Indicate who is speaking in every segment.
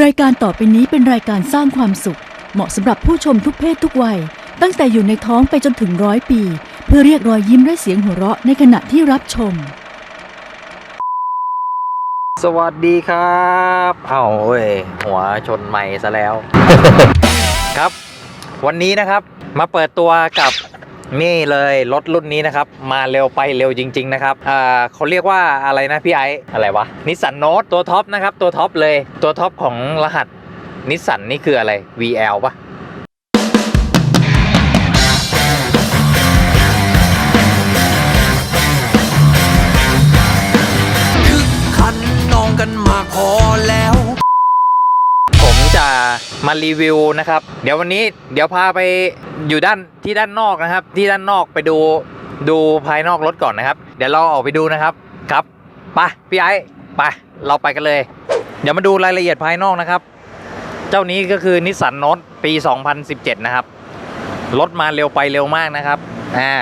Speaker 1: รายการต่อไปนี้เป็นรายการสร้างความสุข เหมาะสำหรับผู้ชมทุกเพศทุกวัย ตั้งแต่อยู่ในท้องไปจนถึงร้อยปี เพื่อเรียกรอยยิ้มและเสียงหัวเราะในขณะที่รับชม
Speaker 2: สวัสดีครับเอ้าเว้ยหัวชนใหม่ซะแล้ว ครับ วันนี้นะครับมาเปิดตัวกับ นี่เลยรถรุ่นนี้นะครับ มาเร็วไปเร็วจริง ๆ นะครับอ่าเขาเรียกว่าอะไรนะพี่ไอซ์อะไรวะนิสสันโนตตัวท็อปนะครับ ตัวท็อปเลยตัวท็อปของรหัสนิสสันนี่คืออะไร VL ปะ
Speaker 3: มา
Speaker 2: รีวิวนะครับ เดี๋ยววันนี้เดี๋ยวพาไปอยู่ด้านที่ด้านนอกนะครับ ที่ด้านนอกไปดูดูภายนอกรถก่อนนะครับ เดี๋ยวเราออกไปดูนะครับครับไปพี่ไอ้ไปเราไปกันเลย เดี๋ยวมาดูรายละเอียดภายนอกนะครับ เจ้านี้ก็คือนิสสันโนตปี 2017 นะครับรถมาเร็วไปเร็วมากนะครับอ่า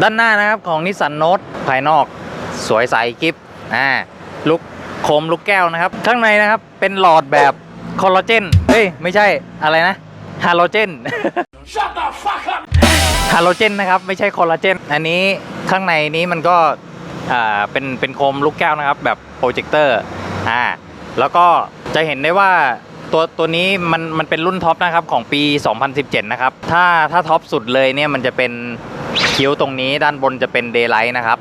Speaker 2: ด้านหน้านะครับของนิสสันโนตภายนอกสวยใสกิฟอ่าลุกโคมลูกแก้วนะครับ ข้างในนะครับเป็นหลอดแบบ คอลลาเจนเฮ้ย ไม่ใช่อะไรนะฮาโลเจนฮาโลเจนนะครับ ไม่ใช่คอลลาเจน อันนี้ข้างในนี้มันก็อ่าเป็นเป็นโคมลูกแก้วนะครับ แบบโปรเจคเตอร์อ่าแล้วก็จะเห็นได้ว่าตัวตัวนี้มันมันเป็นรุ่นท็อปนะครับของปี 2017 นะครับ ถ้าถ้าท็อปสุดเลยเนี่ยมันจะเป็นคิ้วตรงนี้ด้านบนจะเป็นเดย์ไลท์นะครับ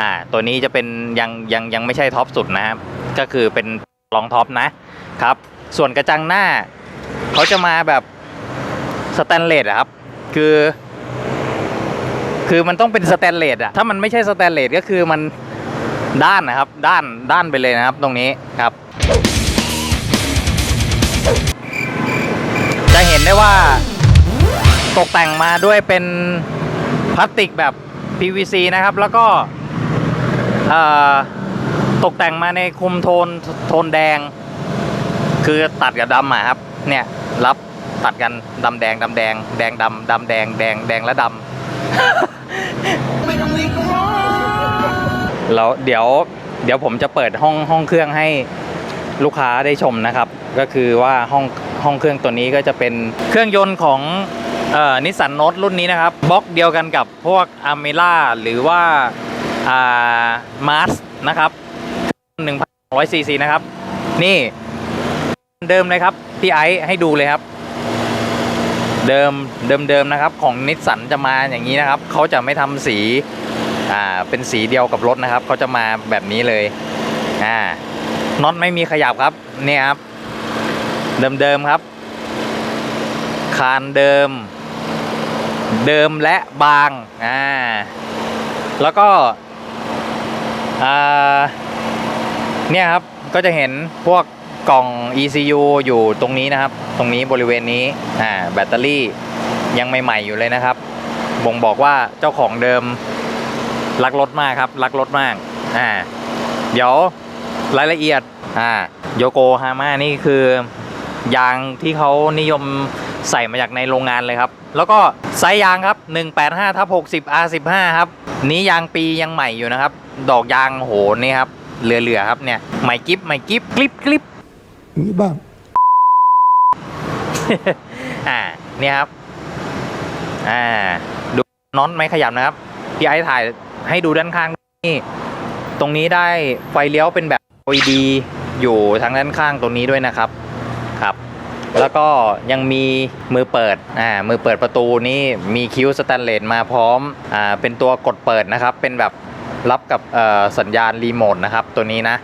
Speaker 2: อ่าตัวนี้จะเป็นยังยังยังไม่ใช่ท็อปสุดนะครับ ก็คือเป็นรองท็อปนะครับ ส่วนกระจังหน้า เขาจะมาแบบสแตนเลสครับ คือ คือมันต้องเป็นสแตนเลสอะถ้ามันไม่ใช่สแตนเลสก็คือมันด้านนะครับ ด้านด้านไปเลยนะครับ ตรงนี้ครับ จะเห็นได้ว่าตกแต่งมาด้วยเป็นพลาสติกแบบ PVC นะครับ แล้วก็ตกแต่งมาในคุมโทนโทนแดง คือตัดกับดำอะครับ เนี่ยรับตัดกันดำแดงดำแดงแดงดำดำแดงแดงแดงและดำแล้วเดี๋ยวเดี๋ยวผมจะเปิดห้องห้องเครื่องให้ลูกค้าได้ชมนะครับ ก็คือว่าห้องห้องเครื่องตัวนี้ก็จะเป็นเครื่องยนต์ของเอ่อนิสสันโนตรุ่นนี้นะครับบล็อกเดียวกันกับพวกอาเมล่าหรือว่าอ่ามาร์สนะครับ1,100ซีซีนะครับ นี่ เดิมเลยครับ พี่ไอซ์ให้ดูเลยครับ เดิมเดิมเดิมนะครับ ของนิสสันจะมาอย่างนี้นะครับเขาจะไม่ทำสีอ่าเป็นสีเดียวกับรถนะครับเขาจะมาแบบนี้เลยอ่าน็อตไม่มีขยับครับเนี่ยครับ เดิมเดิมครับ คานเดิม เดิมและบางอ่าแล้วก็อ่าเนี่ยครับก็จะเห็นพวก กล่อง ECU อยู่ตรงนี้นะครับ ตรงนี้บริเวณนี้อ่าแบตเตอรี่ยังใหม่ๆอยู่เลยนะครับ บ่งบอกว่าเจ้าของเดิมรักรถมากครับ รักรถมากอ่าเดี๋ยวรายละเอียดอ่าโยโกฮาม่านี่คือยางที่เขานิยมใส่มาจากในโรงงานเลยครับ แล้วก็ไซส์ยางครับ 185ทับ60 R15 ครับ นี้ยางปียังใหม่อยู่นะครับ ดอกยางโหนี่ครับ เหลือๆครับเนี่ยใหม่กิฟใหม่กิฟกลิปกลิป
Speaker 4: อย่างนี้บ้าง
Speaker 2: อ่าเนี่ยครับอ่าดูน็อตไม่ขยับนะครับ พี่ไอ้ถ่ายให้ดูด้านข้างนี่ตรงนี้ได้ไฟเลี้ยวเป็นแบบ LED อยู่ทางด้านข้างตรงนี้ด้วยนะครับครับ แล้วก็ยังมีมือเปิดอ่ามือเปิดประตูนี่มีคิ้วสแตนเลสมาพร้อมอ่าเป็นตัวกดเปิดนะครับ เป็นแบบรับกับสัญญาณรีโมทนะครับ ตัวนี้นะ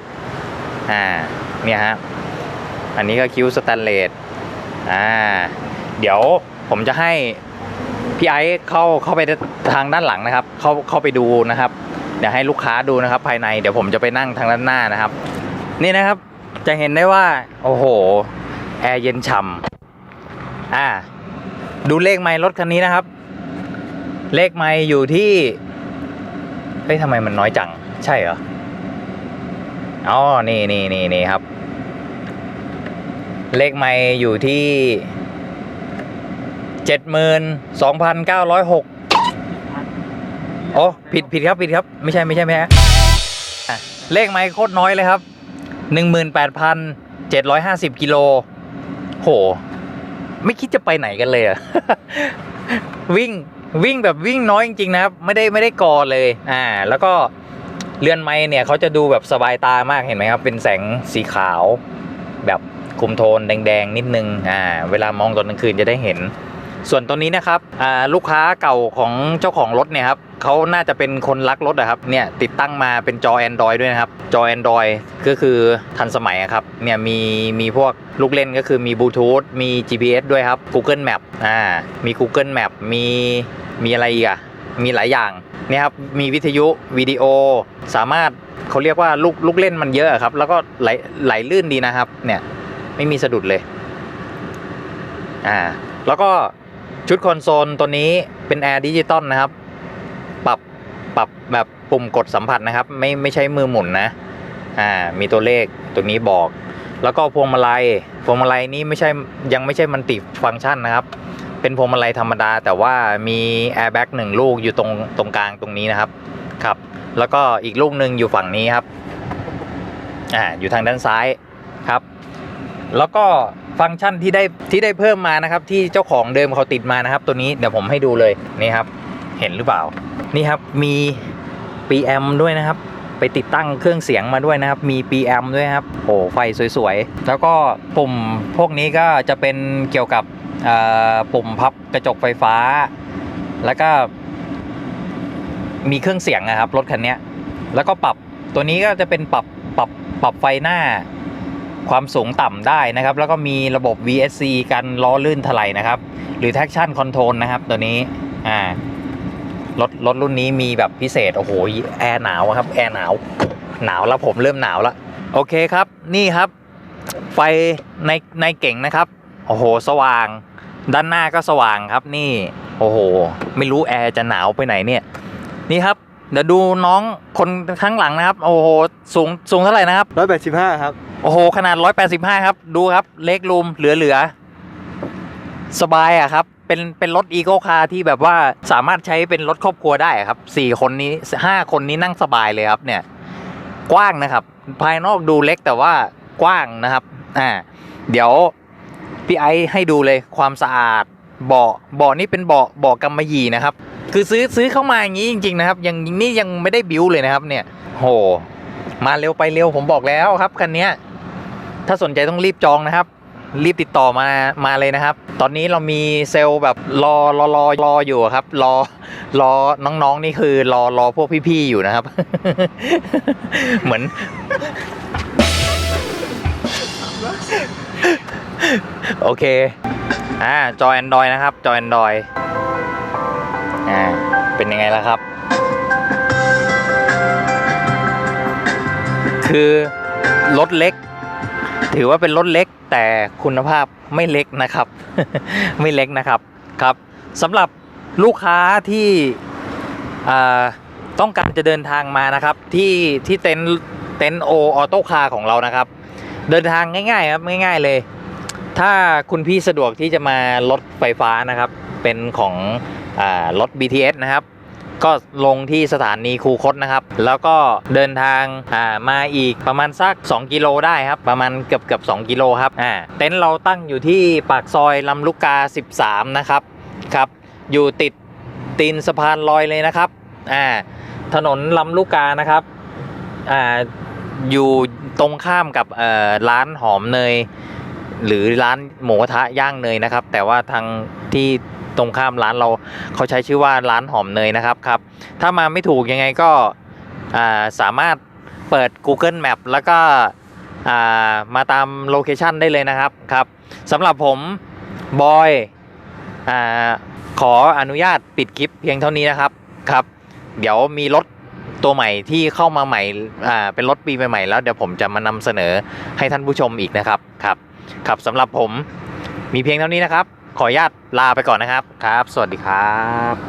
Speaker 2: อ่าเนี่ยฮะ อันนี้ก็คิ้วสแตนเลสอ่าเดี๋ยวผมจะให้พี่ไอซ์เข้าเข้าไปทางด้านหลังนะครับ เข้าเข้าไปดูนะครับ เดี๋ยวให้ลูกค้าดูนะครับ ภายในเดี๋ยวผมจะไปนั่งทางด้านหน้านะครับ นี่นะครับจะเห็นได้ว่า โอ้โห แอร์เย็นฉ่ำอ่า ดูเลขไมล์รถคันนี้นะครับ เลขไมล์อยู่ที่เฮ้ยทำไมมันน้อยจัง ใช่เหรออ๋อนี่นี่นี่นี่ครับ เลขไม่อยู่ที่เจ็ดหมื่นสองพันเก้าร้อยหกโอ้ผิดผิดครับผิดครับ ไม่ใช่ไม่ใช่ไม่ใช่อะเลขไม่โคตรน้อยเลยครับหนึ่งหมื่นแปดพัน750 กิโล โห ไม่คิดจะไปไหนกันเลยอะวิ่งวิ่งแบบวิ่งน้อยจริงๆนะครับ ไม่ได้ไม่ได้กอเลย อ่า แล้วก็เรือนไม้เนี่ยเขาจะดูแบบสบายตามากเห็นไหมครับ เป็นแสงสีขาวแบบ คุมโทนแดงๆนิดนึงอ่าเวลามองตอนกลางคืนจะได้เห็น ส่วนตัวนี้นะครับอ่าลูกค้าเก่าของเจ้าของรถเนี่ยครับเขาน่าจะเป็นคนรักรถอะครับเนี่ยติดตั้งมาเป็นจอ Android ด้วยนะครับ จอ Android ก็คือทันสมัยครับเนี่ยมีมีพวกลูกเล่นก็คือมีบลูทูธมี GPS ด้วยครับ Google Map อ่ามี Google Map มีมีอะไรอีกอะมีหลายอย่างเนี่ยครับมีวิทยุวิดีโอสามารถเขาเรียกว่าลูกลูกเล่นมันเยอะอะครับ แล้วก็ไหลไหลลื่นดีนะครับเนี่ย ไม่มีสะดุดเลย อ่า แล้วก็ชุดคอนโซลตัวนี้เป็นแอร์ดิจิตอลนะครับ ปรับปรับแบบปุ่มกดสัมผัสนะครับ ไม่ไม่ใช้มือหมุนนะ อ่า มีตัวเลขตัวนี้บอก แล้วก็พวงมาลัย พวงมาลัยนี้ไม่ใช่ยังไม่ใช่มันติฟังก์ชันนะครับ เป็นพวงมาลัยธรรมดา แต่ว่ามีแอร์แบ็กหนึ่งลูกอยู่ตรงตรงกลางตรงนี้นะครับ ครับ แล้วก็อีกลูกหนึ่งอยู่ฝั่งนี้ครับ อ่า อยู่ทางด้านซ้ายครับ แล้วก็ฟังก์ชันที่ได้ที่ได้เพิ่มมานะครับ ที่เจ้าของเดิมเขาติดมานะครับ ตัวนี้เดี๋ยวผมให้ดูเลยนี่ครับ เห็นหรือเปล่า นี่ครับมี PM ด้วยนะครับ ไปติดตั้งเครื่องเสียงมาด้วยนะครับ มี PM ด้วยครับโอ้ไฟสวยๆ แล้วก็ปุ่มพวกนี้ก็จะเป็นเกี่ยวกับปุ่มพับกระจกไฟฟ้า แล้วก็มีเครื่องเสียงนะครับรถคันนี้แล้วก็ปรับตัวนี้ก็จะเป็นปรับปรับปรับไฟหน้า ความสูงต่ำได้นะครับ แล้วก็มีระบบ VSC กันล้อลื่นถลายนะครับ หรือ traction control นะครับ ตัวนี้อ่ารถรถรุ่นนี้มีแบบพิเศษ โอ้โหแอร์หนาวครับ แอร์หนาว หนาวแล้วผมเริ่มหนาวแล้ว โอเคครับ นี่ครับ ไฟในในเก่งนะครับ โอ้โห สว่าง ด้านหน้าก็สว่างครับ นี่ โอ้โห ไม่รู้แอร์จะหนาวไปไหนเนี่ย นี่ครับ เดี๋ยวดูน้องคนข้างหลังนะครับ โอ้โหสูงสูงเท่าไหร่นะครับ
Speaker 4: ร้อยแปดสิบห้าครับ
Speaker 2: โอ้โห ขนาด 185 ครับ ดูครับ เล็กรูมเหลือเหลือๆสบายอะครับ เป็น เป็นรถอีโ c คาร์ที่แบบว่าสามารถใช้เป็นรถครอบครัวได้อะครับสี่คนนี้ห้าคนนี้นั่งสบายเลยครับ เนี่ย กว้างนะครับ ภายนอกดูเล็กแต่ว่ากว้างนะครับ อ่า เดี๋ยวพี่ไอซ์ให้ดูเลยความสะอาด เบาะ เบาะนี่เป็นเบาะ เบาะกำมะหยี่นะครับ คือซื้อซื้อเข้ามาอย่างนี้จริง ๆ นะครับ ยังนี่ยังไม่ได้บิวเลยนะครับ เนี่ย โห มาเร็วไปเร็วผมบอกแล้วครับคันนี้ถ้าสนใจต้องรีบจองนะครับ รีบติดต่อมามาเลยนะครับ ตอนนี้เรามีเซลล์แบบรอรอรอรออยู่ครับ รอรอน้องๆนี่คือ รอรอพวกพี่ๆอยู่นะครับ เหมือนโอเค อ่า จอ Android นะครับ จอ Android อ่า เป็นยังไงล่ะครับ คือรถเล็ก ถือว่าเป็นรถเล็กแต่คุณภาพไม่เล็กนะครับ ไม่เล็กนะครับครับสำหรับลูกค้าที่ต้องการจะเดินทางมานะครับ ที่ที่เต็นเต็นโอออโต้คาร์ของเรานะครับ เดินทางง่ายๆครับง่าย ๆเลย ถ้าคุณพี่สะดวกที่จะมารถไฟฟ้านะครับ เป็นของ รถ BTS นะครับ ก็ลงที่สถานีคูคตนะครับ แล้วก็เดินทางามาอีกประมาณสัก 2 กิโลได้ครับ ประมาณเกือบเกือบ2กิโลครับอ่าเต็นท์เราตั้งอยู่ที่ปากซอยลำลูกกา 13 นะครับครับอยู่ติดตีนสะพานลอยเลยนะครับอ่าถนนลำลูกกานะครับอ่าอยู่ตรงข้ามกับร้านหอมเนย หรือร้านหมูกระทะย่างเนยนะครับ แต่ว่าทางที่ ตรงข้ามร้านเราเขาใช้ชื่อว่าร้านหอมเนยนะครับครับ ถ้ามาไม่ถูกยังไงก็าสามารถเปิด Google Map แล้วก็ามาตามโลเคชันได้เลยนะครับครับสำหรับผมบอยอขออนุญาตปิดคลิปเพียงเท่านี้นะครับครับ เดี๋ยวมีรถตัวใหม่ที่เข้ามาใหม่เป็นรถปีใหม่ๆแล้วเดี๋ยวผมจะมานำเสนอให้ท่านผู้ชมอีกนะครับครับครับสำหรับผมมีเพียงเท่านี้นะครับ ขออนุญาตลาไปก่อนนะครับครับ สวัสดีครับ